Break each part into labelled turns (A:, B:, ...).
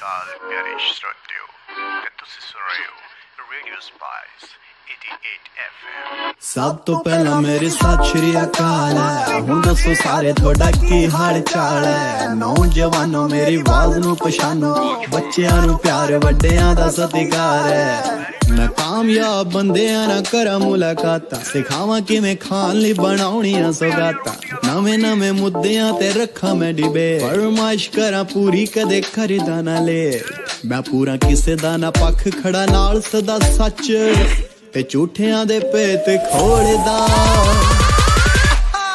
A: ਅਕਾਲ ਪਿਆਰੇ ਸਰੋਤਿਓ ਤੇ ਤੁਸੀਂ ਸੁਣ ਰਹੇ ਹੋ ਰੇਡੀਓ ਸਪਾਈਸ 88 FM
B: ਸਭ ਤੋਂ ਪਹਿਲਾਂ ਮੇਰੇ ਸਤਿ ਸ਼੍ਰੀ ਅਕਾਲ ਹੈ। ਹੁਣ ਦੱਸੋ ਸਾਰੇ ਤੁਹਾਡਾ ਕੀ ਹਾਲ ਚਾਲ ਹੈ? ਨੌਜਵਾਨੋ, ਮੇਰੀ ਆਵਾਜ਼ ਨੂੰ ਪਛਾਣੋ। ਬੱਚਿਆਂ ਨੂੰ ਪਿਆਰ, ਵੱਡਿਆਂ ਦਾ ਸਤਿਕਾਰ ਹੈ। ਮੈਂ ਕਾਮਯਾਬ ਬੰਦਿਆਂ ਨਾਲ ਕਰਾਂ ਮੁਲਾਕਾਤਾਂ। ਸਿਖਾਵਾਂ ਕਿਵੇਂ ਖਾਣ ਲਈ ਬਣਾਉਣੀਆਂ ਸੌਗਾਤਾਂ। ਨਵੇਂ ਨਵੇਂ ਮੁੱਦਿਆਂ ਤੇ ਰੱਖਾਂ ਮੈਂ ਡਿਬੇ ਫਰਮਾਇਸ਼ ਕਰਾਂ ਪੂਰੀ ਕਦੇ ਖਰੀਦਾ ਨਾ ਲੈ। ਮੈਂ ਪੂਰਾ ਕਿਸੇ ਦਾ ਨਾ ਪੱਖ ਖੜਾ ਨਾਲ ਸਦਾ ਸੱਚ। ਤੇ ਝੂਠਿਆਂ ਦੇ ਭੇਤ ਖੋਲਦਾ।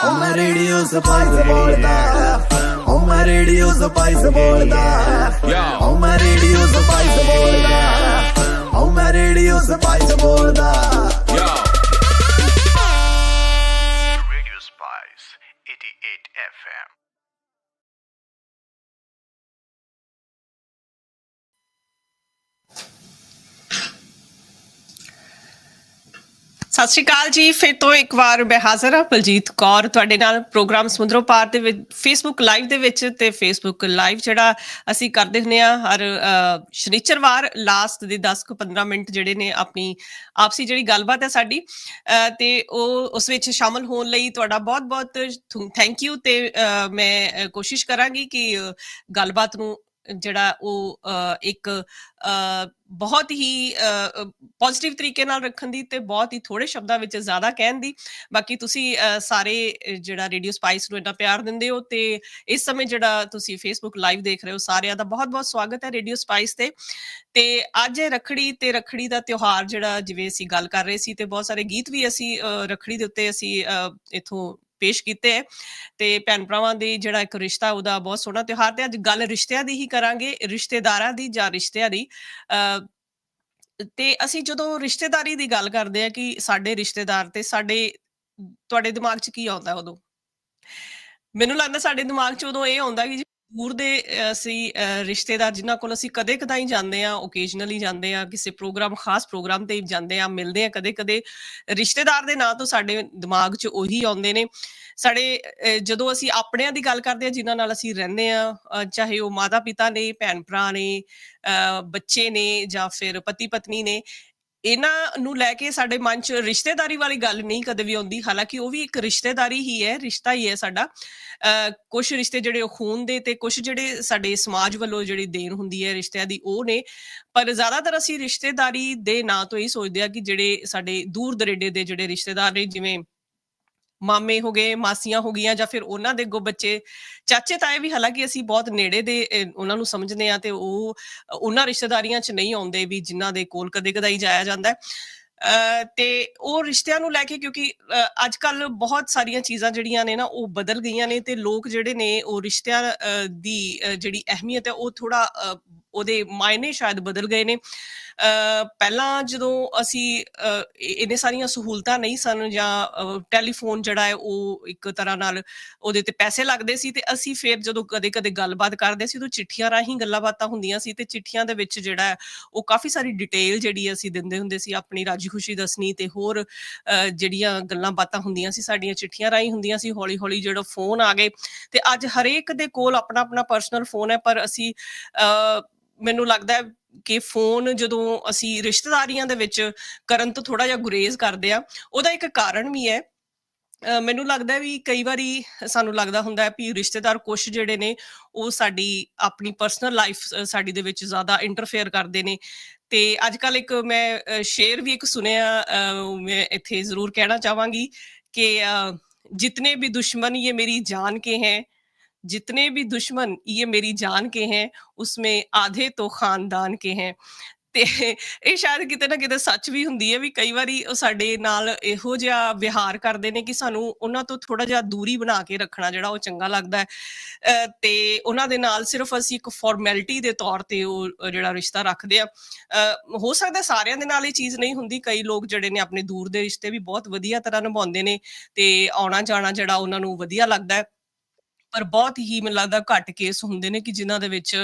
B: ਓ ਮੈਂ ਰੇਡੀਓ ਸਪਾਈਸ ਬੋਲਦਾ। ਓ ਮੈਂ ਰੇਡੀਓ ਸਪਾਈਸ ਬੋਲਦਾ। ਓ ਮੈਂ ਰੇਡੀਓ ਸਪਾਈਸ ਬੋਲਦਾ। ਰੇਡੀਓ ਸਪਾਈਸ ਬੋਲਦਾ
C: ਸਤਿ ਸ਼੍ਰੀ ਅਕਾਲ ਜੀ ਫਿਰ ਤੋਂ ਇੱਕ ਵਾਰ ਮੈਂ ਹਾਜ਼ਰ ਹਾਂ। ਬਲਜੀਤ ਕੌਰ ਤੁਹਾਡੇ ਨਾਲ ਪ੍ਰੋਗਰਾਮ ਸਮੁੰਦਰੋਂ ਪਾਰ ਦੇ ਵਿੱਚ ਫੇਸਬੁੱਕ ਲਾਈਵ ਦੇ ਵਿੱਚ ਤੇ ਫੇਸਬੁੱਕ ਲਾਈਵ ਜਿਹੜਾ ਅਸੀਂ ਕਰਦੇ ਹੁੰਦੇ ਆ ਹਰ ਅ, ਸ਼ਨੀਚਰਵਾਰ ਲਾਸਟ ਦੇ 10 ਕੁ 15 ਮਿੰਟ ਜਿਹੜੇ ਨੇ ਆਪਣੀ ਆਪਸੀ ਜਿਹੜੀ ਗੱਲਬਾਤ ਹੈ ਸਾਡੀ ਅ, ਤੇ ਉਹ ਉਸ ਵਿੱਚ ਸ਼ਾਮਲ ਹੋਣ ਲਈ ਤੁਹਾਡਾ ਬਹੁਤ-ਬਹੁਤ ਥੈਂਕ ਯੂ ਤੇ ਮੈਂ ਕੋਸ਼ਿਸ਼ ਕਰਾਂਗੀ ਕਿ ਗੱਲਬਾਤ ਨੂੰ ਜਿਹੜਾ ਉਹ ਇੱਕ ਬਹੁਤ ਹੀ ਪੋਜ਼ਿਟਿਵ ਤਰੀਕੇ ਨਾਲ ਰੱਖਣ ਦੀ ਤੇ ਬਹੁਤ ਹੀ ਥੋੜੇ ਸ਼ਬਦਾਂ ਵਿੱਚ ਜ਼ਿਆਦਾ ਕਹਿਣ ਦੀ। ਬਾਕੀ ਤੁਸੀਂ ਸਾਰੇ ਜਿਹੜਾ ਰੇਡੀਓ ਸਪਾਈਸ ਨੂੰ ਇੰਨਾ ਪਿਆਰ ਦਿੰਦੇ ਹੋ ਤੇ ਇਸ ਸਮੇਂ ਜਿਹੜਾ ਤੁਸੀਂ ਫੇਸਬੁੱਕ ਲਾਈਵ ਦੇਖ ਰਹੇ ਹੋ ਸਾਰਿਆਂ ਦਾ ਬਹੁਤ-ਬਹੁਤ ਸਵਾਗਤ ਹੈ ਰੇਡੀਓ ਸਪਾਈਸ ਤੇ। ਤੇ ਅੱਜ ਹੈ ਰਖੜੀ ਤੇ ਰਖੜੀ ਦਾ ਤਿਉਹਾਰ ਜਿਹੜਾ ਜਿਵੇਂ ਅਸੀਂ ਗੱਲ ਕਰ ਰਹੇ ਸੀ ਤੇ ਬਹੁਤ ਸਾਰੇ ਗੀਤ ਵੀ ਅਸੀਂ ਅ, ਰੱਖੜੀ ਦੇ ਉੱਤੇ ਅਸੀਂ ਅ, ਇੱਥੋਂ ਪੇਸ਼ ਕੀਤੇ ਹੈ। ਤੇ ਭੈਣ ਭਰਾਵਾਂ ਦੀ ਜਿਹੜਾ ਇੱਕ ਰਿਸ਼ਤਾ ਉਹਦਾ ਬਹੁਤ ਸੋਹਣਾ ਤਿਉਹਾਰ ਤੇ ਅੱਜ ਗੱਲ ਰਿਸ਼ਤਿਆਂ ਦੀ ਹੀ ਕਰਾਂਗੇ ਰਿਸ਼ਤੇਦਾਰਾਂ ਦੀ ਜਾਂ ਰਿਸ਼ਤਿਆਂ ਦੀ। ਅ, ਤੇ ਅਸੀਂ ਜਦੋਂ ਰਿਸ਼ਤੇਦਾਰੀ ਦੀ ਗੱਲ ਕਰਦੇ ਆ ਕਿ ਸਾਡੇ ਰਿਸ਼ਤੇਦਾਰ ਤੇ ਸਾਡੇ ਤੁਹਾਡੇ ਦਿਮਾਗ 'ਚ ਕੀ ਆਉਂਦਾ ਉਦੋਂ? ਮੈਨੂੰ ਲੱਗਦਾ ਸਾਡੇ ਦਿਮਾਗ 'ਚ ਉਦੋਂ ਇਹ ਆਉਂਦਾ ਕਿ ਦੂਰ ਦੇ ਅਸੀਂ ਰਿਸ਼ਤੇਦਾਰ ਜਿਨ੍ਹਾਂ ਕੋਲ ਅਸੀਂ ਕਦੇ ਕਦਾਈ ਜਾਂਦੇ ਆ ਓਕੇਜਨਲੀ ਜਾਂਦੇ ਆ ਕਿਸੇ ਪ੍ਰੋਗਰਾਮ ਖਾਸ ਪ੍ਰੋਗਰਾਮ ਤੇ ਜਾਂਦੇ ਆ ਮਿਲਦੇ ਆ ਕਦੇ ਕਦੇ ਰਿਸ਼ਤੇਦਾਰ ਦੇ ਨਾਂ ਤੋਂ ਸਾਡੇ ਦਿਮਾਗ 'ਚ ਉਹੀ ਆਉਂਦੇ ਨੇ। ਸਾਡੇ ਜਦੋਂ ਅਸੀਂ ਆਪਣਿਆਂ ਦੀ ਗੱਲ ਕਰਦੇ ਆ ਜਿਨ੍ਹਾਂ ਨਾਲ ਅਸੀਂ ਰਹਿੰਦੇ ਆ ਚਾਹੇ ਉਹ ਮਾਤਾ ਪਿਤਾ ਨੇ ਭੈਣ ਭਰਾ ਨੇ ਅ, ਬੱਚੇ ਨੇ ਜਾਂ ਫਿਰ ਪਤੀ ਪਤਨੀ ਨੇ ਇਹਨਾਂ ਨੂੰ ਲੈ ਕੇ ਸਾਡੇ ਮਨ 'ਚ ਰਿਸ਼ਤੇਦਾਰੀ ਵਾਲੀ ਗੱਲ ਨਹੀਂ ਕਦੇ ਵੀ ਆਉਂਦੀ। ਹਾਲਾਂਕਿ ਉਹ ਵੀ ਇੱਕ ਰਿਸ਼ਤੇਦਾਰੀ ਹੀ ਹੈ, ਰਿਸ਼ਤਾ ਹੀ ਹੈ ਸਾਡਾ। ਕੁਝ ਰਿਸ਼ਤੇ ਜਿਹੜੇ ਉਹ ਖੂਨ ਦੇ ਤੇ ਕੁਝ ਜਿਹੜੇ ਸਾਡੇ ਸਮਾਜ ਵੱਲੋਂ ਜਿਹੜੀ ਦੇਣ ਹੁੰਦੀ ਹੈ ਰਿਸ਼ਤਿਆਂ ਦੀ, ਉਹ ਨੇ। ਪਰ ਜ਼ਿਆਦਾਤਰ ਅਸੀਂ ਰਿਸ਼ਤੇਦਾਰੀ ਦੇ ਨਾਂ ਤੋਂ ਹੀ ਸੋਚਦੇ ਆ ਕਿ ਜਿਹੜੇ ਸਾਡੇ ਦੂਰ ਦਰੇਡੇ ਦੇ ਜਿਹੜੇ ਰਿਸ਼ਤੇਦਾਰ ਨੇ, ਜਿਵੇਂ ਮਾਮੇ ਹੋ ਗਏ ਮਾਸੀਆਂ ਹੋ ਗਈਆਂ ਜਾਂ ਫਿਰ ਉਹਨਾਂ ਦੇ ਅੱਗੋਂ ਬੱਚੇ ਚਾਚੇ ਤਾਏ ਵੀ ਹਾਲਾਂਕਿ ਅਸੀਂ ਬਹੁਤ ਨੇੜੇ ਦੇ ਉਹਨਾਂ ਨੂੰ ਸਮਝਦੇ ਆ ਤੇ ਉਹ ਉਹਨਾਂ ਰਿਸ਼ਤੇਦਾਰੀਆਂ 'ਚ ਨਹੀਂ ਆਉਂਦੇ ਵੀ ਜਿਨ੍ਹਾਂ ਦੇ ਕੋਲ ਕਦੇ ਕਦਾਈ ਜਾਇਆ ਜਾਂਦਾ ਹੈ। ਅਹ, ਤੇ ਉਹ ਰਿਸ਼ਤਿਆਂ ਨੂੰ ਲੈ ਕੇ ਕਿਉਂਕਿ ਅੱਜ ਕੱਲ ਬਹੁਤ ਸਾਰੀਆਂ ਚੀਜ਼ਾਂ ਜਿਹੜੀਆਂ ਨੇ ਨਾ ਉਹ ਬਦਲ ਗਈਆਂ ਨੇ ਤੇ ਲੋਕ ਜਿਹੜੇ ਨੇ ਉਹ ਰਿਸ਼ਤਿਆਂ ਅਹ, ਦੀ ਜਿਹੜੀ ਅਹਿਮੀਅਤ ਹੈ ਉਹ ਥੋੜਾ ਉਹਦੇ ਮਾਇਨੇ ਸ਼ਾਇਦ ਬਦਲ ਗਏ ਨੇ। ਅਹ, ਪਹਿਲਾਂ ਜਦੋਂ ਅਸੀਂ ਅਹ, ਇੰਨੇ ਸਾਰੀਆਂ ਸਹੂਲਤਾਂ ਨਹੀਂ ਸਨ ਜਾਂ ਟੈਲੀਫੋਨ ਜਿਹੜਾ ਹੈ ਉਹ ਇੱਕ ਤਰ੍ਹਾਂ ਨਾਲ ਉਹਦੇ ਤੇ ਪੈਸੇ ਲੱਗਦੇ ਸੀ ਤੇ ਅਸੀਂ ਫਿਰ ਜਦੋਂ ਕਦੇ-ਕਦੇ ਗੱਲਬਾਤ ਕਰਦੇ ਸੀ ਤਾਂ ਚਿੱਠੀਆਂ ਰਾਹੀਂ ਗੱਲਾਂ ਬਾਤਾਂ ਹੁੰਦੀਆਂ ਸੀ ਤੇ ਚਿੱਠੀਆਂ ਦੇ ਵਿੱਚ ਜਿਹੜਾ ਹੈ ਉਹ ਕਾਫੀ ਸਾਰੀ ਡਿਟੇਲ ਜਿਹੜੀ ਅਸੀਂ ਦਿੰਦੇ ਹੁੰਦੇ ਸੀ ਆਪਣੀ ਰਾਜੀ ਖੁਸ਼ੀ ਦੱਸਣੀ ਤੇ ਹੋਰ ਅਹ, ਜਿਹੜੀਆਂ ਗੱਲਾਂ ਬਾਤਾਂ ਹੁੰਦੀਆਂ ਸੀ ਸਾਡੀਆਂ ਚਿੱਠੀਆਂ ਰਾਹੀਂ ਹੁੰਦੀਆਂ ਸੀ ਹੌਲੀ-ਹੌਲੀ ਜਿਹੜਾ ਫੋਨ ਆ ਗਏ। ਤੇ ਅੱਜ ਹਰੇਕ ਦੇ ਕੋਲ ਆਪਣਾ ਆਪਣਾ ਪਰਸਨਲ ਫੋਨ ਹੈ ਪਰ ਅਸੀਂ ਅਹ, ਮੈਨੂੰ ਲੱਗਦਾ ਹੈ ਕਿ ਫੋਨ ਜਦੋਂ ਅਸੀਂ ਰਿਸ਼ਤੇਦਾਰੀਆਂ ਦੇ ਵਿੱਚ ਕਰਨ ਤੋਂ ਥੋੜਾ ਜਿਹਾ ਗੁਰੇਜ਼ ਕਰਦੇ ਆ ਉਹਦਾ ਇੱਕ ਕਾਰਨ ਵੀ ਹੈ। ਮੈਨੂੰ ਲੱਗਦਾ ਵੀ ਕਈ ਵਾਰੀ ਸਾਨੂੰ ਲੱਗਦਾ ਹੁੰਦਾ ਹੈ ਵੀ ਰਿਸ਼ਤੇਦਾਰ ਕੁਝ ਜਿਹੜੇ ਨੇ ਉਹ ਸਾਡੀ ਆਪਣੀ ਪਰਸਨਲ ਲਾਈਫ ਸਾਡੀ ਦੇ ਵਿੱਚ ਜ਼ਿਆਦਾ ਇੰਟਰਫੇਅਰ ਕਰਦੇ ਨੇ। ਤੇ ਅੱਜ ਕੱਲ ਇੱਕ ਮੈਂ ਅ, ਸ਼ੇਰ ਵੀ ਇੱਕ ਸੁਣਿਆ ਮੈਂ ਇੱਥੇ ਜ਼ਰੂਰ ਕਹਿਣਾ ਚਾਹਾਂਗੀ ਕਿ ਅ, ਜਿਤਨੇ ਵੀ ਦੁਸ਼ਮਨ ਇਹ ਮੇਰੀ ਜਾਨ ਕੇ ਹੈ जितने भी दुश्मन ये मेरी जान के हैं उसमें आधे तो खानदान के हैं ਤੇ ਇਹ ਸ਼ਾਇਦ ਕਿਤੇ ਨਾ ਕਿਤੇ ਸੱਚ ਵੀ ਹੁੰਦੀ ਹੈ ਵੀ ਕਈ ਵਾਰੀ ਉਹ ਸਾਡੇ ਨਾਲ ਇਹੋ ਜਿਹਾ ਵਿਹਾਰ ਕਰਦੇ ਨੇ ਕਿ ਸਾਨੂੰ ਉਹਨਾਂ ਤੋਂ ਥੋੜਾ ਜਿਹਾ ਦੂਰੀ ਬਣਾ ਕੇ ਰੱਖਣਾ ਜਿਹੜਾ ਉਹ ਚੰਗਾ ਲੱਗਦਾ ਹੈ ਅਹ ਤੇ ਉਹਨਾਂ ਦੇ ਨਾਲ ਸਿਰਫ ਅਸੀਂ ਇੱਕ ਫਾਰਮੈਲਿਟੀ ਦੇ ਤੌਰ ਤੇ ਉਹ ਅਹ ਜਿਹੜਾ ਰਿਸ਼ਤਾ ਰੱਖਦੇ ਆ ਅਹ ਹੋ ਸਕਦਾ ਸਾਰਿਆਂ ਦੇ ਨਾਲ ਇਹ ਚੀਜ਼ ਨਹੀਂ ਹੁੰਦੀ ਕਈ ਲੋਕ ਜਿਹੜੇ ਨੇ ਆਪਣੇ ਦੂਰ ਦੇ ਰਿਸ਼ਤੇ ਵੀ ਬਹੁਤ ਵਧੀਆ ਤਰ੍ਹਾਂ ਨਿਭਾਉਂਦੇ ਨੇ ਤੇ ਆਉਣਾ ਜਾਣਾ ਜਿਹੜਾ ਉਹਨਾਂ ਨੂੰ ਵਧੀਆ ਲੱਗਦਾ ਹੈ ਪਰ ਬਹੁਤ ਹੀ ਮੈਨੂੰ ਲੱਗਦਾ ਘੱਟ ਕੇਸ ਹੁੰਦੇ ਨੇ ਕਿ ਜਿਨ੍ਹਾਂ ਦੇ ਵਿੱਚ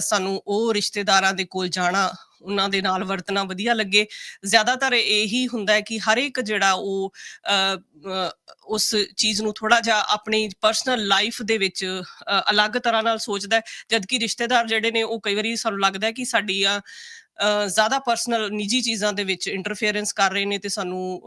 C: ਸਾਨੂੰ ਉਹ ਰਿਸ਼ਤੇਦਾਰਾਂ ਦੇ ਕੋਲ ਜਾਣਾ, ਉਹਨਾਂ ਦੇ ਨਾਲ ਵਰਤਣਾ ਵਧੀਆ ਲੱਗੇ। ਜ਼ਿਆਦਾਤਰ ਇਹੀ ਹੁੰਦਾ ਹੈ ਕਿ ਹਰ ਇੱਕ ਜਿਹੜਾ ਉਹ ਉਸ ਚੀਜ਼ ਨੂੰ ਥੋੜਾ ਜਿਹਾ ਆਪਣੀ ਪਰਸਨਲ ਲਾਈਫ ਦੇ ਵਿੱਚ ਅਲੱਗ ਤਰ੍ਹਾਂ ਨਾਲ ਸੋਚਦਾ ਹੈ। ਜਦਕਿ ਰਿਸ਼ਤੇਦਾਰ ਜਿਹੜੇ ਨੇ ਉਹ ਕਈ ਵਾਰੀ ਸਾਨੂੰ ਲੱਗਦਾ ਹੈ ਕਿ ਸਾਡੀਆਂ ਜ਼ਿਆਦਾ ਪਰਸਨਲ ਨਿੱਜੀ ਚੀਜ਼ਾਂ ਦੇ ਵਿੱਚ ਇੰਟਰਫੇਰੈਂਸ ਕਰ ਰਹੇ ਨੇ ਤੇ ਸਾਨੂੰ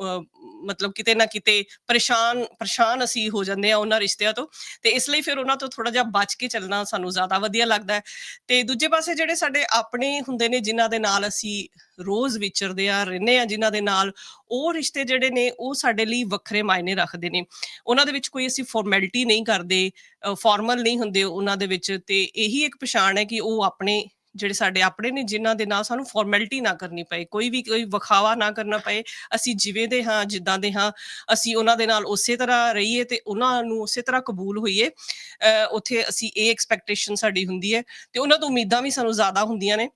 C: ਮਤਲਬ ਕਿਤੇ ਨਾ ਕਿਤੇ ਪਰੇਸ਼ਾਨ ਪਰੇਸ਼ਾਨ ਅਸੀਂ ਹੋ ਜਾਂਦੇ ਆ ਉਹਨਾਂ ਰਿਸ਼ਤਿਆਂ ਤੋਂ। ਤੇ ਇਸ ਲਈ ਫਿਰ ਉਹਨਾਂ ਤੋਂ ਥੋੜਾ ਜਿਹਾ ਬਚ ਕੇ ਚੱਲਣਾ ਸਾਨੂੰ ਜ਼ਿਆਦਾ ਵਧੀਆ ਲੱਗਦਾ ਹੈ। ਤੇ ਦੂਜੇ ਪਾਸੇ ਜਿਹੜੇ ਸਾਡੇ ਆਪਣੇ ਹੁੰਦੇ ਨੇ, ਜਿਨ੍ਹਾਂ ਦੇ ਨਾਲ ਅਸੀਂ ਰੋਜ਼ ਵਿਚਰਦੇ ਆ, ਰਹਿੰਦੇ ਆ, ਜਿਨ੍ਹਾਂ ਦੇ ਨਾਲ ਉਹ ਰਿਸ਼ਤੇ ਜਿਹੜੇ ਨੇ, ਉਹ ਸਾਡੇ ਲਈ ਵੱਖਰੇ ਮਾਇਨੇ ਰੱਖਦੇ ਨੇ। ਉਹਨਾਂ ਦੇ ਵਿੱਚ ਕੋਈ ਅਸੀਂ ਫਾਰਮੈਲਿਟੀ ਨਹੀਂ ਕਰਦੇ ਫਾਰਮਲ ਨਹੀਂ ਹੁੰਦੇ ਉਹਨਾਂ ਦੇ ਵਿੱਚ। ਤੇ ਇਹੀ ਇੱਕ ਪਛਾਣ ਹੈ ਕਿ ਉਹ ਆਪਣੇ ਜਿਹੜੇ ਸਾਡੇ ਆਪਣੇ ਨੇ, ਜਿਨ੍ਹਾਂ ਦੇ ਨਾਲ ਸਾਨੂੰ ਫਾਰਮੈਲਿਟੀ ਨਾ ਕਰਨੀ ਪਏ, ਕੋਈ ਵੀ ਕੋਈ ਵਿਖਾਵਾ ਨਾ ਕਰਨਾ ਪਏ, ਅਸੀਂ ਜਿਵੇਂ ਦੇ ਹਾਂ, ਜਿੱਦਾਂ ਦੇ ਹਾਂ, ਅਸੀਂ ਉਹਨਾਂ ਦੇ ਨਾਲ ਉਸੇ ਤਰ੍ਹਾਂ ਰਹੀਏ ਤੇ ਉਹਨਾਂ ਨੂੰ ਉਸੇ ਤਰ੍ਹਾਂ ਕਬੂਲ ਹੋਈਏ, ਅਹ ਉੱਥੇ ਅਸੀਂ ਇਹ ਐਕਸਪੈਕਟੇਸ਼ਨ ਸਾਡੀ ਹੁੰਦੀ ਹੈ ਤੇ ਉਹਨਾਂ ਤੋਂ ਉਮੀਦਾਂ ਵੀ ਸਾਨੂੰ ਜ਼ਿਆਦਾ ਹੁੰਦੀਆਂ ਨੇ।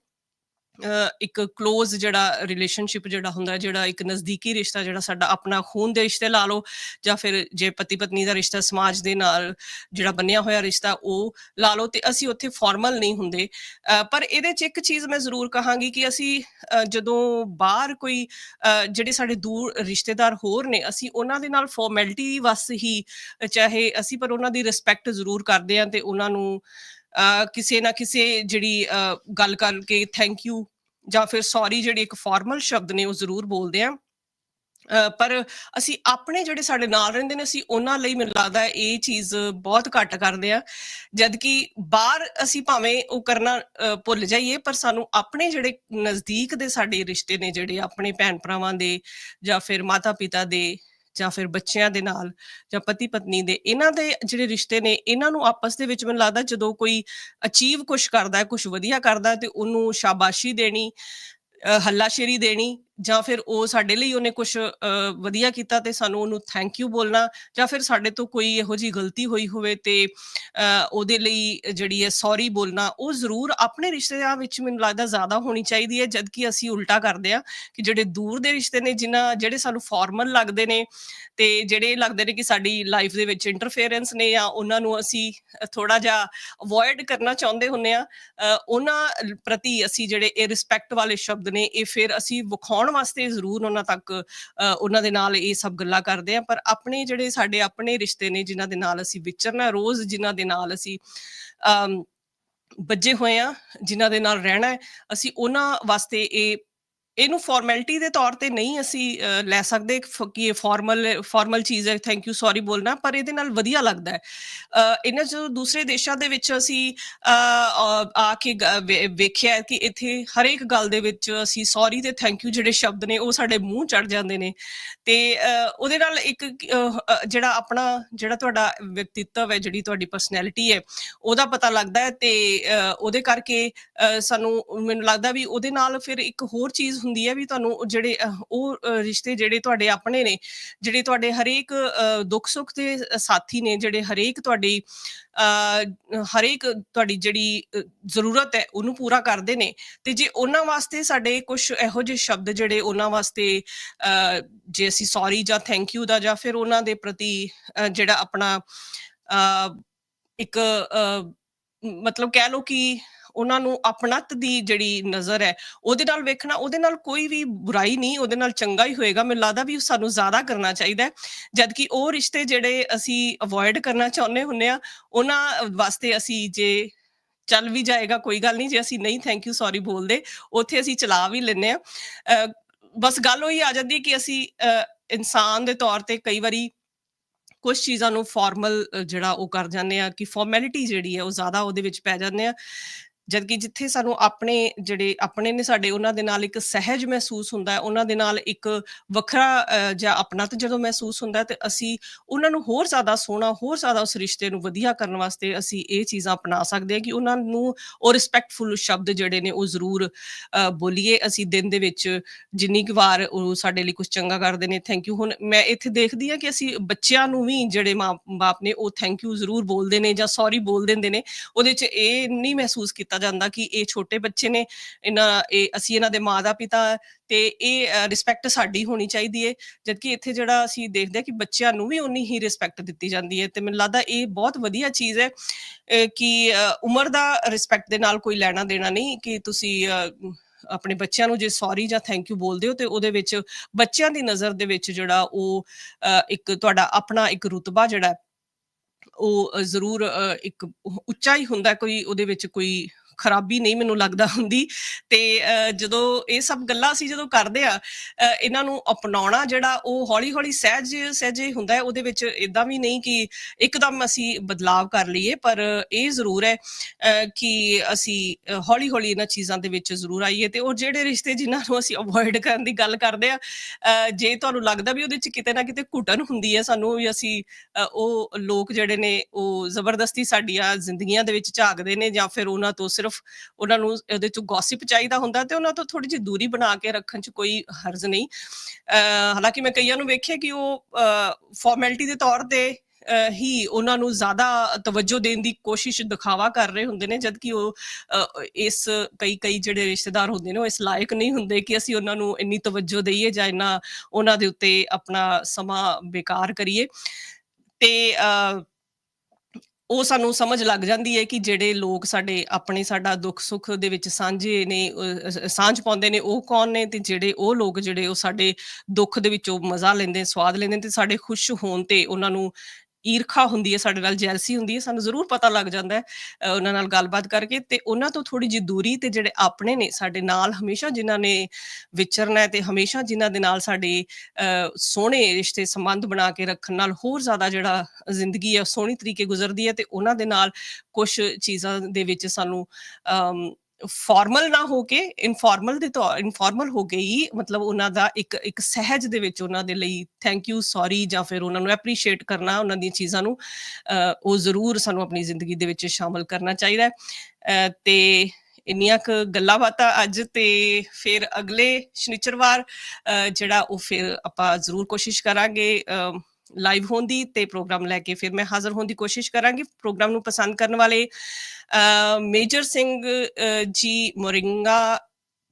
C: ਇੱਕ ক্লোਜ਼ ਜਿਹੜਾ ਰਿਲੇਸ਼ਨਸ਼ਿਪ ਜਿਹੜਾ ਹੁੰਦਾ, ਜਿਹੜਾ ਇੱਕ ਨਜ਼ਦੀਕੀ ਰਿਸ਼ਤਾ ਜਿਹੜਾ ਸਾਡਾ ਆਪਣਾ ਖੂਨ ਦੇ ਰਿਸ਼ਤੇ ਲਾ ਲਓ, ਜਾਂ ਫਿਰ ਜੇ ਪਤੀ ਪਤਨੀ ਦਾ ਰਿਸ਼ਤਾ ਸਮਾਜ ਦੇ ਨਾਲ ਜਿਹੜਾ ਬੰਨਿਆ ਹੋਇਆ ਰਿਸ਼ਤਾ, ਉਹ ਲਾ ਲਓ, ਤੇ ਅਸੀਂ ਉੱਥੇ ਫਾਰਮਲ ਨਹੀਂ ਹੁੰਦੇ। ਪਰ ਇਹਦੇ ਚ ਇੱਕ ਚੀਜ਼ ਮੈਂ ਜ਼ਰੂਰ ਕਹਾਂਗੀ ਕਿ ਅਸੀਂ ਜਦੋਂ ਬਾਹਰ ਕੋਈ ਜਿਹੜੇ ਸਾਡੇ ਦੂਰ ਰਿਸ਼ਤੇਦਾਰ ਹੋਰ ਨੇ, ਅਸੀਂ ਉਹਨਾਂ ਦੇ ਨਾਲ ਫਾਰਮੈਲਿਟੀ ਵਸ ਹੀ, ਚਾਹੇ ਅਸੀਂ, ਪਰ ਉਹਨਾਂ ਦੀ ਰਿਸਪੈਕਟ ਜ਼ਰੂਰ ਕਰਦੇ ਹਾਂ ਤੇ ਉਹਨਾਂ ਨੂੰ ਕਿਸੇ ਨਾ ਕਿਸੇ ਜਿਹੜੀ ਗੱਲ ਕਰਕੇ ਥੈਂਕ ਯੂ ਜਾਂ ਫਿਰ ਸੌਰੀ ਜਿਹੜੀ ਇੱਕ ਫਾਰਮਲ ਸ਼ਬਦ ਨੇ ਉਹ ਜ਼ਰੂਰ ਬੋਲਦੇ ਆ। ਪਰ ਅਸੀਂ ਆਪਣੇ ਜਿਹੜੇ ਸਾਡੇ ਨਾਲ ਰਹਿੰਦੇ ਨੇ, ਅਸੀਂ ਉਹਨਾਂ ਲਈ ਮੈਨੂੰ ਲੱਗਦਾ ਇਹ ਚੀਜ਼ ਬਹੁਤ ਘੱਟ ਕਰਦੇ ਆ। ਜਦ ਕਿ ਬਾਹਰ ਅਸੀਂ ਭਾਵੇਂ ਉਹ ਕਰਨਾ ਭੁੱਲ ਜਾਈਏ, ਪਰ ਸਾਨੂੰ ਆਪਣੇ ਜਿਹੜੇ ਨਜ਼ਦੀਕ ਦੇ ਸਾਡੇ ਰਿਸ਼ਤੇ ਨੇ, ਜਿਹੜੇ ਆਪਣੇ ਭੈਣ ਭਰਾਵਾਂ ਦੇ ਜਾਂ ਫਿਰ ਮਾਤਾ ਪਿਤਾ ਦੇ ਜਾਂ ਫਿਰ ਬੱਚਿਆਂ ਦੇ ਨਾਲ ਜਾਂ ਪਤੀ ਪਤਨੀ ਦੇ, ਇਹਨਾਂ ਦੇ ਜਿਹੜੇ ਰਿਸ਼ਤੇ ਨੇ, ਇਹਨਾਂ ਨੂੰ ਆਪਸ ਦੇ ਵਿੱਚ ਮੈਨੂੰ ਲੱਗਦਾ ਜਦੋਂ ਕੋਈ ਅਚੀਵ ਕੁਝ ਕਰਦਾ ਹੈ ਕੁਝ ਵਧੀਆ ਕਰਦਾ ਤੇ ਉਹਨੂੰ ਸ਼ਾਬਾਸ਼ੀ ਦੇਣੀ ਹੱਲਾਸ਼ੇਰੀ ਦੇਣੀ ਜਾਂ ਫਿਰ ਉਹ ਸਾਡੇ ਲਈ ਉਹਨੇ ਕੁਝ ਵਧੀਆ ਕੀਤਾ ਤੇ ਸਾਨੂੰ ਉਹਨੂੰ ਥੈਂਕ ਯੂ ਬੋਲਣਾ ਜਾਂ ਫਿਰ ਸਾਡੇ ਤੋਂ ਕੋਈ ਇਹੋ ਜੀ ਗਲਤੀ ਹੋਈ ਹੋਵੇ ਤੇ ਉਹਦੇ ਲਈ ਜਿਹੜੀ ਹੈ ਸੌਰੀ ਬੋਲਣਾ, ਉਹ ਜ਼ਰੂਰ ਆਪਣੇ ਰਿਸ਼ਤਿਆਂ ਵਿੱਚ ਮੈਨੂੰ ਲੱਗਦਾ ਜ਼ਿਆਦਾ ਹੋਣੀ ਚਾਹੀਦੀ ਹੈ, ਜਦਕਿ ਅਸੀਂ ਉਲਟਾ ਕਰਦੇ ਆ ਕਿ ਜਿਹੜੇ ਦੂਰ ਦੇ ਰਿਸ਼ਤੇ ਨੇ, ਜਿਨ੍ਹਾਂ ਜਿਹੜੇ ਸਾਨੂੰ ਫਾਰਮਲ ਲੱਗਦੇ ਨੇ ਤੇ ਜਿਹੜੇ ਲੱਗਦੇ ਨੇ ਕਿ ਸਾਡੀ ਲਾਈਫ ਦੇ ਵਿੱਚ ਇੰਟਰਫੇਰੈਂਸ ਨੇ ਜਾਂ ਉਹਨਾਂ ਨੂੰ ਅਸੀਂ ਥੋੜਾ ਜਿਹਾ ਅਵੋਇਡ ਕਰਨਾ ਚਾਹੁੰਦੇ ਹੁੰਨੇ ਆ ਉਹਨਾਂ ਪ੍ਰਤੀ ਅਸੀਂ ਜਿਹੜੇ ਇਹ ਰਿਸਪੈਕਟ ਵਾਲੇ ਸ਼ਬਦ ਨੇ, ਇਹ ਫਿਰ ਅਸੀਂ ਵਿਖਾਉਣ ਵਾਸਤੇ ਜ਼ਰੂਰ ਉਹਨਾਂ ਤੱਕ ਅ, ਉਹਨਾਂ ਦੇ ਨਾਲ ਇਹ ਸਭ ਗੱਲਾਂ ਕਰਦੇ ਆ ਪਰ ਆਪਣੇ ਜਿਹੜੇ ਸਾਡੇ ਆਪਣੇ ਰਿਸ਼ਤੇ ਨੇ ਜਿਨ੍ਹਾਂ ਦੇ ਨਾਲ ਅਸੀਂ ਵਿਚਰਨਾ ਰੋਜ਼ ਜਿਨ੍ਹਾਂ ਦੇ ਨਾਲ ਅਸੀਂ ਅਮ ਬੱਜੇ ਹੋਏ ਆ ਜਿਨ੍ਹਾਂ ਦੇ ਨਾਲ ਰਹਿਣਾ ਹੈ ਅਸੀਂ ਉਹਨਾਂ ਵਾਸਤੇ ਇਹ ਇਹਨੂੰ ਫਾਰਮੈਲਿਟੀ ਦੇ ਤੌਰ ਤੇ ਨਹੀਂ ਅਸੀਂ ਲੈ ਸਕਦੇ ਫ- ਕਿ ਇਹ ਫਾਰਮਲ ਫਾਰਮਲ ਚੀਜ਼ ਹੈ ਥੈਂਕ ਯੂ ਸੌਰੀ ਬੋਲਣਾ, ਪਰ ਇਹਦੇ ਨਾਲ ਵਧੀਆ ਲੱਗਦਾ ਹੈ। ਇਹਨਾਂ ਜੋ ਦੂਸਰੇ ਦੇਸ਼ਾਂ ਦੇ ਵਿੱਚ ਅਸੀਂ ਆ ਕੇ ਗ- ਵੇ- ਵੇਖਿਆ ਕਿ ਇੱਥੇ ਹਰੇਕ ਗੱਲ ਦੇ ਵਿੱਚ ਅਸੀਂ ਸੌਰੀ ਤੇ ਥੈਂਕ ਯੂ ਜਿਹੜੇ ਸ਼ਬਦ ਨੇ, ਉਹ ਸਾਡੇ ਮੂੰਹ ਚੜ ਜਾਂਦੇ ਨੇ। ਤੇ ਉਹਦੇ ਨਾਲ ਇੱਕ ਜਿਹੜਾ ਆਪਣਾ, ਜਿਹੜਾ ਤੁਹਾਡਾ ਵਿਅਕਤੀਤਵ ਹੈ, ਜਿਹੜੀ ਤੁਹਾਡੀ ਪਰਸਨੈਲਿਟੀ ਹੈ, ਉਹਦਾ ਪਤਾ ਲੱਗਦਾ ਹੈ ਤੇ ਉਹਦੇ ਕਰਕੇ ਸਾਨੂੰ ਮੈਨੂੰ ਲੱਗਦਾ ਵੀ ਉਹਦੇ ਨਾਲ ਫਿਰ ਇੱਕ ਹੋਰ ਚੀਜ਼ ਹੁੰਦੀ ਹੈ ਵੀ ਤੁਹਾਨੂੰ ਜਿਹੜੇ ਉਹ ਰਿਸ਼ਤੇ ਜਿਹੜੇ ਤੁਹਾਡੇ ਆਪਣੇ ਨੇ ਜਿਹੜੇ ਤੁਹਾਡੇ ਹਰੇਕ ਦੁੱਖ ਸੁੱਖ ਦੇ ਸਾਥੀ ਨੇ ਜਿਹੜੇ ਹਰੇਕ ਤੁਹਾਡੀ ਹਰੇਕ ਤੁਹਾਡੀ ਜਿਹੜੀ ਜ਼ਰੂਰਤ ਹੈ ਉਹਨੂੰ ਪੂਰਾ ਕਰਦੇ ਨੇ। ਤੇ ਜੇ ਉਹਨਾਂ ਵਾਸਤੇ ਸਾਡੇ ਕੁਝ ਇਹੋ ਜਿਹੇ ਸ਼ਬਦ ਜਿਹੜੇ ਉਹਨਾਂ ਵਾਸਤੇ ਅ, ਜੇ ਅਸੀਂ ਸੌਰੀ ਜਾਂ ਥੈਂਕ ਯੂ ਦਾ ਜਾਂ ਫਿਰ ਉਹਨਾਂ ਦੇ ਪ੍ਰਤੀ ਜਿਹੜਾ ਆਪਣਾ ਅ, ਇੱਕ ਅ, ਮਤਲਬ ਕਹਿ ਲਓ ਕਿ ਉਹਨਾਂ ਨੂੰ ਆਪਣਤ ਦੀ ਜਿਹੜੀ ਨਜ਼ਰ ਹੈ, ਉਹਦੇ ਨਾਲ ਵੇਖਣਾ, ਉਹਦੇ ਨਾਲ ਕੋਈ ਵੀ ਬੁਰਾਈ ਨਹੀਂ, ਉਹਦੇ ਨਾਲ ਚੰਗਾ ਹੀ ਹੋਏਗਾ। ਮੈਨੂੰ ਲੱਗਦਾ ਵੀ ਸਾਨੂੰ ਜ਼ਿਆਦਾ ਕਰਨਾ ਚਾਹੀਦਾ ਹੈ ਜਦ ਕਿ ਉਹ ਰਿਸ਼ਤੇ ਜਿਹੜੇ ਅਸੀਂ ਅਵੋਇਡ ਕਰਨਾ ਚਾਹੁੰਦੇ ਹੁੰਨੇ ਆ ਉਹਨਾਂ ਵਾਸਤੇ ਅਸੀਂ ਜੇ ਚੱਲ ਵੀ ਜਾਏਗਾ, ਕੋਈ ਗੱਲ ਨਹੀਂ, ਜੇ ਅਸੀਂ ਨਹੀਂ ਥੈਂਕ ਯੂ ਸੌਰੀ ਬੋਲਦੇ, ਉੱਥੇ ਅਸੀਂ ਚਲਾ ਵੀ ਲੈਨੇ ਆ ਬਸ ਗੱਲ ਉਹੀ ਆ ਜਾਂਦੀ ਹੈ ਕਿ ਅਸੀਂ ਇਨਸਾਨ ਦੇ ਤੌਰ ਤੇ ਕਈ ਵਾਰੀ ਕੁਝ ਚੀਜ਼ਾਂ ਨੂੰ ਫਾਰਮਲ ਜਿਹੜਾ ਉਹ ਕਰ ਜਾਂਦੇ ਆ ਕਿ ਫਾਰਮੈਲਿਟੀ ਜਿਹੜੀ ਹੈ, ਉਹ ਜ਼ਿਆਦਾ ਉਹਦੇ ਵਿੱਚ ਪੈ ਜਾਂਦੇ ਆ ਜਦਕਿ ਜਿੱਥੇ ਸਾਨੂੰ ਆਪਣੇ ਜਿਹੜੇ ਆਪਣੇ ਨੇ ਸਾਡੇ ਉਹਨਾਂ ਦੇ ਨਾਲ ਇੱਕ ਸਹਿਜ ਮਹਿਸੂਸ ਹੁੰਦਾ ਹੈ ਉਹਨਾਂ ਦੇ ਨਾਲ ਇੱਕ ਵੱਖਰਾ ਅ, ਜਾਂ ਆਪਣਤ ਜਦੋਂ ਮਹਿਸੂਸ ਹੁੰਦਾ ਹੈ ਤੇ ਅਸੀਂ ਉਹਨਾਂ ਨੂੰ ਹੋਰ ਜ਼ਿਆਦਾ ਸੋਹਣਾ ਹੋਰ ਜ਼ਿਆਦਾ ਉਸ ਰਿਸ਼ਤੇ ਨੂੰ ਵਧੀਆ ਕਰਨ ਵਾਸਤੇ ਅਸੀਂ ਇਹ ਚੀਜ਼ਾਂ ਅਪਣਾ ਸਕਦੇ ਹਾਂ ਕਿ ਉਹਨਾਂ ਨੂੰ ਉਹ ਰਿਸਪੈਕਟਫੁਲ ਸ਼ਬਦ ਜਿਹੜੇ ਨੇ ਉਹ ਜ਼ਰੂਰ ਬੋਲੀਏ। ਅਸੀਂ ਦਿਨ ਦੇ ਵਿੱਚ ਜਿੰਨੀ ਕੁ ਵਾਰ ਉਹ ਸਾਡੇ ਲਈ ਕੁਝ ਚੰਗਾ ਕਰਦੇ ਨੇ ਥੈਂਕ ਯੂ ਹੁਣ ਮੈਂ ਇੱਥੇ ਦੇਖਦੀ ਹਾਂ ਕਿ ਅਸੀਂ ਬੱਚਿਆਂ ਨੂੰ ਵੀ ਜਿਹੜੇ ਮਾਂ-ਬਾਪ ਨੇ ਉਹ ਥੈਂਕ ਯੂ ਜ਼ਰੂਰ ਬੋਲਦੇ ਨੇ ਜਾਂ ਸੌਰੀ ਬੋਲ ਦਿੰਦੇ ਨੇ ਉਹਦੇ 'ਚ ਇਹ ਨਹੀਂ ਮਹਿਸੂਸ ਕੀਤਾ ਜਾਂਦਾ ਕਿ ਇਹ ਛੋਟੇ ਬੱਚੇ ਨੇ ਇਹਨਾਂ ਇਹ ਅਸੀਂ ਇਹਨਾਂ ਦੇ ਮਾਤਾ ਪਿਤਾ ਤੇ ਇਹ ਰਿਸਪੈਕਟ ਸਾਡੀ ਹੋਣੀ ਚਾਹੀਦੀ ਹੈ ਜਦਕਿ ਇੱਥੇ ਜਿਹੜਾ ਅਸੀਂ ਦੇਖਦੇ ਕਿ ਬੱਚਿਆਂ ਨੂੰ ਵੀ ਉਨੀ ਹੀ ਰਿਸਪੈਕਟ ਦਿੱਤੀ ਜਾਂਦੀ ਹੈ ਤੇ ਮੈਨੂੰ ਲੱਗਦਾ ਇਹ ਬਹੁਤ ਵਧੀਆ ਚੀਜ਼ ਹੈ ਕਿ ਉਮਰ ਦਾ ਰਿਸਪੈਕਟ ਦੇ ਨਾਲ ਕੋਈ ਲੈਣਾ ਦੇਣਾ ਨਹੀਂ ਕਿ ਤੁਸੀਂ ਆਪਣੇ ਬੱਚਿਆਂ ਨੂੰ ਜੇ ਸੌਰੀ ਜਾਂ ਥੈਂਕ ਯੂ ਬੋਲਦੇ ਹੋ ਤੇ ਉਹਦੇ ਵਿੱਚ ਬੱਚਿਆਂ ਦੀ ਨਜ਼ਰ ਦੇ ਵਿੱਚ ਜਿਹੜਾ ਉਹ ਇੱਕ ਤੁਹਾਡਾ ਆਪਣਾ ਇੱਕ ਰੁਤਬਾ ਜਿਹੜਾ ਉਹ ਜ਼ਰੂਰ ਅ, ਇੱਕ ਉੱਚਾ ਹੀ ਹੁੰਦਾ ਕੋਈ ਉਹਦੇ ਵਿੱਚ ਕੋਈ ਖਰਾਬੀ ਨਹੀਂ ਮੈਨੂੰ ਲੱਗਦਾ ਹੁੰਦੀ। ਤੇ ਜਦੋਂ ਇਹ ਸਭ ਗੱਲਾਂ ਅਸੀਂ ਜਦੋਂ ਕਰਦੇ ਆ ਇਹਨਾਂ ਨੂੰ ਅਪਣਾਉਣਾ ਜਿਹੜਾ ਉਹ ਹੌਲੀ ਹੌਲੀ ਸਹਿਜ ਸਹਿਜੇ ਹੁੰਦਾ ਹੈ ਉਹਦੇ ਵਿੱਚ ਇਦਾਂ ਵੀ ਨਹੀਂ ਕਿ ਇੱਕਦਮ ਅਸੀਂ ਬਦਲਾਵ ਕਰ ਲਈਏ ਪਰ ਇਹ ਜ਼ਰੂਰ ਹੈ ਕਿ ਅਸੀਂ ਹੌਲੀ ਹੌਲੀ ਇਹਨਾਂ ਚੀਜ਼ਾਂ ਦੇ ਵਿੱਚ ਜ਼ਰੂਰ ਆਈਏ। ਤੇ ਉਹ ਜਿਹੜੇ ਰਿਸ਼ਤੇ ਜਿਨ੍ਹਾਂ ਨੂੰ ਅਸੀਂ ਅਵੋਇਡ ਕਰਨ ਦੀ ਗੱਲ ਕਰਦੇ ਆ ਅ, ਜੇ ਤੁਹਾਨੂੰ ਲੱਗਦਾ ਵੀ ਉਹਦੇ ਚ ਕਿਤੇ ਨਾ ਕਿਤੇ ਘੁਟਨ ਹੁੰਦੀ ਹੈ ਸਾਨੂੰ ਵੀ ਅਸੀਂ ਉਹ ਲੋਕ ਜਿਹੜੇ ਨੇ ਉਹ ਜ਼ਬਰਦਸਤੀ ਸਾਡੀਆਂ ਜ਼ਿੰਦਗੀਆਂ ਦੇ ਵਿੱਚ ਝਾਕਦੇ ਨੇ ਜਾਂ ਫਿਰ ਉਹਨਾਂ ਤੋਂ ਸਿਰਫ ਉਹਨਾਂ ਨੂੰ ਉਹਦੇ ਚ ਗੌਸਿਪ ਚਾਹੀਦਾ ਹੁੰਦਾ ਤੇ ਉਹਨਾਂ ਤੋਂ ਥੋੜੀ ਜਿਹੀ ਦੂਰੀ ਬਣਾ ਕੇ ਰੱਖਣ ਚ ਕੋਈ ਹਰਜ਼ ਨਹੀਂ। ਹਾਲਾਂਕਿ ਮੈਂ ਕਈਆਂ ਨੂੰ ਵੇਖਿਆ ਕਿ ਉਹ ਫਾਰਮੈਲਿਟੀ ਦੇ ਤੌਰ ਤੇ ਹੀ ਉਹਨਾਂ ਨੂੰ ਜ਼ਿਆਦਾ ਤਵੱਜੋ ਦੇਣ ਦੀ ਕੋਸ਼ਿਸ਼ ਦਿਖਾਵਾ ਕਰ ਰਹੇ ਹੁੰਦੇ ਨੇ ਜਦਕਿ ਉਹ ਇਸ ਕਈ ਕਈ ਜਿਹੜੇ ਰਿਸ਼ਤੇਦਾਰ ਹੁੰਦੇ ਨੇ ਉਹ ਇਸ ਲਾਇਕ ਨਹੀਂ ਹੁੰਦੇ ਕਿ ਅਸੀਂ ਉਹਨਾਂ ਨੂੰ ਇੰਨੀ ਤਵੱਜੋ ਦਈਏ ਜਾਂ ਇਹਨਾਂ ਉਹਨਾਂ ਦੇ ਉੱਤੇ ਆਪਣਾ ਸਮਾਂ ਬੇਕਾਰ ਕਰੀਏ। ਤੇ ਅ, ਉਹ ਸਾਨੂੰ ਸਮਝ ਲੱਗ ਜਾਂਦੀ ਹੈ ਕਿ ਜਿਹੜੇ ਲੋਕ ਸਾਡੇ ਆਪਣੇ ਸਾਡਾ ਦੁੱਖ ਸੁੱਖ ਦੇ ਵਿੱਚ ਸਾਂਝੇ ਨੇ ਅ, ਸਾਂਝ ਪਾਉਂਦੇ ਨੇ ਉਹ ਕੌਣ ਨੇ? ਤੇ ਜਿਹੜੇ ਉਹ ਲੋਕ ਜਿਹੜੇ ਉਹ ਸਾਡੇ ਦੁੱਖ ਦੇ ਵਿੱਚੋਂ ਮਜ਼ਾ ਲੈਂਦੇ ਸਵਾਦ ਲੈਂਦੇ ਤੇ ਸਾਡੇ ਖੁਸ਼ ਹੋਣ ਤੇ ਉਹਨਾਂ ਨੂੰ ਈਰਖਾ ਹੁੰਦੀ ਹੈ ਸਾਡੇ ਨਾਲ ਜੈਲਸੀ ਹੁੰਦੀ ਹੈ ਸਾਨੂੰ ਜ਼ਰੂਰ ਪਤਾ ਲੱਗ ਜਾਂਦਾ ਹੈ ਉਹਨਾਂ ਨਾਲ ਗੱਲਬਾਤ ਕਰਕੇ ਤੇ ਉਹਨਾਂ ਤੋਂ ਥੋੜੀ ਜਿਹੀ ਦੂਰੀ ਤੇ ਜਿਹੜੇ ਆਪਣੇ ਨੇ ਸਾਡੇ ਨਾਲ ਹਮੇਸ਼ਾ ਜਿਨ੍ਹਾਂ ਨੇ ਵਿਚਰਨਾ ਹੈ ਤੇ ਹਮੇਸ਼ਾ ਜਿਨ੍ਹਾਂ ਦੇ ਨਾਲ ਸਾਡੇ ਅ, ਸੋਹਣੇ ਰਿਸ਼ਤੇ ਸੰਬੰਧ ਬਣਾ ਕੇ ਰੱਖਣ ਨਾਲ ਹੋਰ ਜ਼ਿਆਦਾ ਜਿਹੜਾ ਜ਼ਿੰਦਗੀ ਹੈ ਸੋਹਣੀ ਤਰੀਕੇ ਗੁਜ਼ਰਦੀ ਹੈ ਤੇ ਉਹਨਾਂ ਦੇ ਨਾਲ ਕੁਝ ਚੀਜ਼ਾਂ ਦੇ ਵਿੱਚ ਸਾਨੂੰ ਫਾਰਮਲ ਨਾ ਹੋ ਕੇ ਇਨਫਾਰਮਲ ਦੇ ਤੌਰ ਇਨਫਾਰਮਲ ਹੋ ਕੇ ਹੀ ਮਤਲਬ ਉਹਨਾਂ ਦਾ ਇੱਕ ਇੱਕ ਸਹਿਜ ਦੇ ਵਿੱਚ ਉਹਨਾਂ ਦੇ ਲਈ ਥੈਂਕ ਯੂ ਸੌਰੀ ਜਾਂ ਫਿਰ ਉਹਨਾਂ ਨੂੰ ਐਪਰੀਸ਼ੀਏਟ ਕਰਨਾ ਉਹਨਾਂ ਦੀਆਂ ਚੀਜ਼ਾਂ ਨੂੰ ਉਹ ਜ਼ਰੂਰ ਸਾਨੂੰ ਆਪਣੀ ਜ਼ਿੰਦਗੀ ਦੇ ਵਿੱਚ ਸ਼ਾਮਲ ਕਰਨਾ ਚਾਹੀਦਾ ਹੈ। ਤੇ ਇੰਨੀਆਂ ਕੁ ਗੱਲਾਂ ਬਾਤਾਂ ਅੱਜ ਤੇ ਫਿਰ ਅਗਲੇ ਸ਼ਨੀਚਰਵਾਰ ਅ, ਜਿਹੜਾ ਉਹ ਫਿਰ ਆਪਾਂ ਜ਼ਰੂਰ ਕੋਸ਼ਿਸ਼ ਕਰਾਂਗੇ ਲਾਈਵ ਹੋਣ ਦੀ ਤੇ ਪ੍ਰੋਗਰਾਮ ਲੈ ਕੇ ਫਿਰ ਮੈਂ ਹਾਜ਼ਰ ਹੋਣ ਦੀ ਕੋਸ਼ਿਸ਼ ਕਰਾਂਗੀ। ਪ੍ਰੋਗਰਾਮ ਨੂੰ ਪਸੰਦ ਕਰਨ ਵਾਲੇ ਮੇਜਰ ਸਿੰਘ ਜੀ ਮੋਰਿੰਗਾ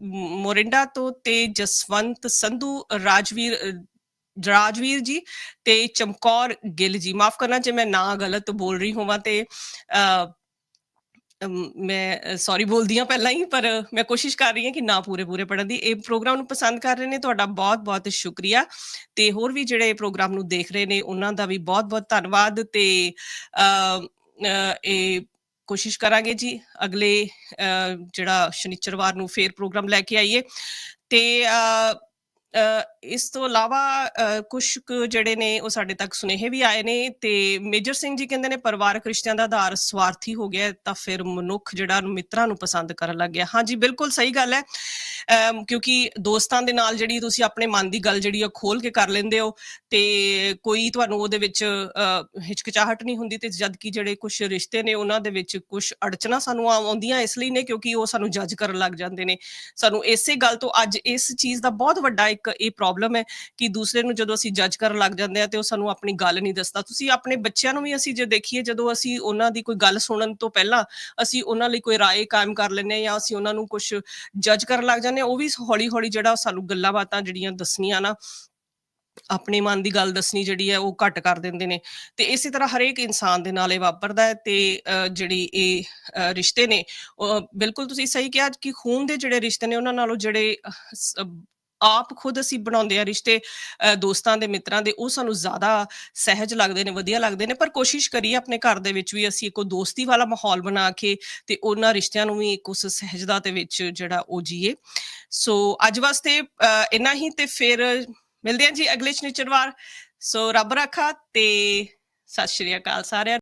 C: ਮੋਰਿੰਡਾ ਤੋਂ ਤੇ ਜਸਵੰਤ ਸੰਧੂ ਰਾਜਵੀਰ ਰਾਜਵੀਰ ਜੀ ਤੇ ਚਮਕੌਰ ਗਿੱਲ ਜੀ। ਮਾਫ ਕਰਨਾ ਜੇ ਮੈਂ ਨਾਂ ਗਲਤ ਬੋਲ ਰਹੀ ਹੋਵਾਂ ਤੇ ਅ, ਮੈਂ ਸੌਰੀ ਬੋਲਦੀ ਹਾਂ ਪਹਿਲਾਂ ਹੀ, ਪਰ ਮੈਂ ਕੋਸ਼ਿਸ਼ ਕਰ ਰਹੀ ਹਾਂ ਕਿ ਨਾ ਪੂਰੇ ਪੂਰੇ ਪੜਨ ਦੀ। ਇਹ ਪ੍ਰੋਗਰਾਮ ਨੂੰ ਪਸੰਦ ਕਰ ਰਹੇ ਨੇ, ਤੁਹਾਡਾ ਬਹੁਤ ਬਹੁਤ ਸ਼ੁਕਰੀਆ। ਤੇ ਹੋਰ ਵੀ ਜਿਹੜੇ ਪ੍ਰੋਗਰਾਮ ਨੂੰ ਦੇਖ ਰਹੇ ਨੇ, ਉਹਨਾਂ ਦਾ ਵੀ ਬਹੁਤ ਬਹੁਤ ਧੰਨਵਾਦ। ਤੇ ਇਹ ਕੋਸ਼ਿਸ਼ ਕਰਾਂਗੇ ਜੀ, ਅਗਲੇ ਜਿਹੜਾ ਸ਼ਨੀਚਰਵਾਰ ਨੂੰ ਫੇਰ ਪ੍ਰੋਗਰਾਮ ਲੈ ਕੇ ਆਈਏ। ਤੇ ਇਸ ਤੋਂ ਇਲਾਵਾ ਕੁਝ ਜਿਹੜੇ ਨੇ ਉਹ ਸਾਡੇ ਤੱਕ ਸੁਨੇਹੇ ਵੀ ਆਏ ਨੇ ਤੇ ਮੇਜਰ ਸਿੰਘ ਜੀ ਕਹਿੰਦੇ ਨੇ ਪਰਿਵਾਰਕ ਰਿਸ਼ਤਿਆਂ ਦਾ ਆਧਾਰ ਸਵਾਰਥੀ ਹੋ ਗਿਆ ਤਾਂ ਫਿਰ ਮਨੁੱਖ ਜਿਹੜਾ ਮਿੱਤਰਾਂ ਨੂੰ ਪਸੰਦ ਕਰਨ ਲੱਗ ਗਿਆ। ਹਾਂਜੀ, ਬਿਲਕੁਲ ਸਹੀ ਗੱਲ ਹੈ। ਕਿਉਂਕਿ ਦੋਸਤਾਂ ਦੇ ਨਾਲ ਜਿਹੜੀ ਤੁਸੀਂ ਆਪਣੇ ਮਨ ਦੀ ਗੱਲ ਜਿਹੜੀ ਆ ਖੋਲ ਕੇ ਕਰ ਲੈਂਦੇ ਹੋ ਤੇ ਕੋਈ ਤੁਹਾਨੂੰ ਉਹਦੇ ਵਿੱਚ ਹਿਚਕਿਚਾਹਟ ਨਹੀਂ ਹੁੰਦੀ ਤੇ ਜਦ ਕਿ ਜਿਹੜੇ ਕੁਝ ਰਿਸ਼ਤੇ ਨੇ ਉਹਨਾਂ ਦੇ ਵਿੱਚ ਕੁਝ ਅੜਚਨਾ ਸਾਨੂੰ ਆ- ਆਉਂਦੀਆਂ ਇਸ ਲਈ ਨੇ ਕਿਉਂਕਿ ਉਹ ਸਾਨੂੰ ਜੱਜ ਕਰਨ ਲੱਗ ਜਾਂਦੇ ਨੇ। ਸਾਨੂੰ ਇਸੇ ਗੱਲ ਤੋਂ ਅੱਜ ਇਸ ਚੀਜ਼ ਦਾ ਬਹੁਤ ਵੱਡਾ ਇੱਕ ਇਹ ਪ੍ਰੋਬਲਮ ਹੈ ਕਿ ਦੂਸਰੇ ਨੂੰ ਜਦੋਂ ਅਸੀਂ ਜੱਜ ਕਰਨ ਲੱਗ ਜਾਂਦੇ ਆ ਤੇ ਉਹ ਸਾਨੂੰ ਆਪਣੀ ਗੱਲ ਨਹੀਂ ਦੱਸਦਾ। ਤੁਸੀਂ ਆਪਣੇ ਬੱਚਿਆਂ ਨੂੰ ਵੀ ਅਸੀਂ ਜੇ ਦੇਖੀਏ ਜਦੋਂ ਅਸੀਂ ਉਹਨਾਂ ਦੀ ਕੋਈ ਗੱਲ ਸੁਣਨ ਤੋਂ ਪਹਿਲਾਂ ਅਸੀਂ ਉਹਨਾਂ ਲਈ ਕੋਈ ਰਾਏ ਕਾਇਮ ਕਰ ਲੈਂਦੇ ਆ ਜਾਂ ਅਸੀਂ ਉਹਨਾਂ ਨੂੰ ਕੁਝ ਜੱਜ ਕਰਨ ਲੱਗ ਜਾਂਦੇ ਆ ਉਹ ਵੀ ਹੌਲੀ ਹੌਲੀ ਜਿਹੜਾ ਸਾਨੂੰ ਗੱਲਾਂ ਬਾਤਾਂ ਜਿਹੜੀਆਂ ਦੱਸਣੀਆਂ ਨਾ ਆਪਣੇ ਮਨ ਦੀ ਗੱਲ ਦੱਸਣੀ ਜਿਹੜੀ ਹੈ ਉਹ ਘੱਟ ਕਰ ਦਿੰਦੇ ਨੇ। ਤੇ ਇਸੇ ਤਰ੍ਹਾਂ ਹਰੇਕ ਇਨਸਾਨ ਦੇ ਨਾਲ ਇਹ ਵਾਪਰਦਾ ਹੈ ਤੇ ਅ, ਜਿਹੜੀ ਇਹ ਰਿਸ਼ਤੇ ਨੇ ਬਿਲਕੁਲ ਤੁਸੀਂ ਸਹੀ ਕਿਹਾ ਕਿ ਖੂਨ ਦੇ ਜਿਹੜੇ ਰਿਸ਼ਤੇ ਨੇ ਉਹਨਾਂ ਨਾਲੋਂ ਜਿਹੜੇ ਆਪ ਖੁਦ ਅਸੀਂ ਬਣਾਉਂਦੇ ਆ ਰਿਸ਼ਤੇ ਦੋਸਤਾਂ ਦੇ ਮਿੱਤਰਾਂ ਦੇ ਉਹ ਸਾਨੂੰ ਜ਼ਿਆਦਾ ਸਹਿਜ ਲੱਗਦੇ ਨੇ ਵਧੀਆ ਲੱਗਦੇ ਨੇ ਪਰ ਕੋਸ਼ਿਸ਼ ਕਰੀਏ ਆਪਣੇ ਘਰ ਦੇ ਵਿੱਚ ਵੀ ਅਸੀਂ ਇੱਕੋ ਦੋਸਤੀ ਵਾਲਾ ਮਾਹੌਲ ਬਣਾ ਕੇ ਤੇ ਉਹਨਾਂ ਰਿਸ਼ਤਿਆਂ ਨੂੰ ਵੀ ਇੱਕ ਉਸ ਸਹਿਜਤਾ ਦੇ ਵਿੱਚ ਜਿਹੜਾ ਉਹ ਜੀਏ। ਸੋ ਅੱਜ ਵਾਸਤੇ ਅ, ਇੰਨਾ ਹੀ ਤੇ ਫਿਰ ਮਿਲਦੇ ਹਾਂ ਜੀ ਅਗਲੇ ਸ਼ਨੀਚਰਵਾਰ। ਸੋ ਰੱਬ ਰੱਖਾ ਤੇ ਸਤਿ ਸ਼੍ਰੀ ਅਕਾਲ ਸਾਰਿਆਂ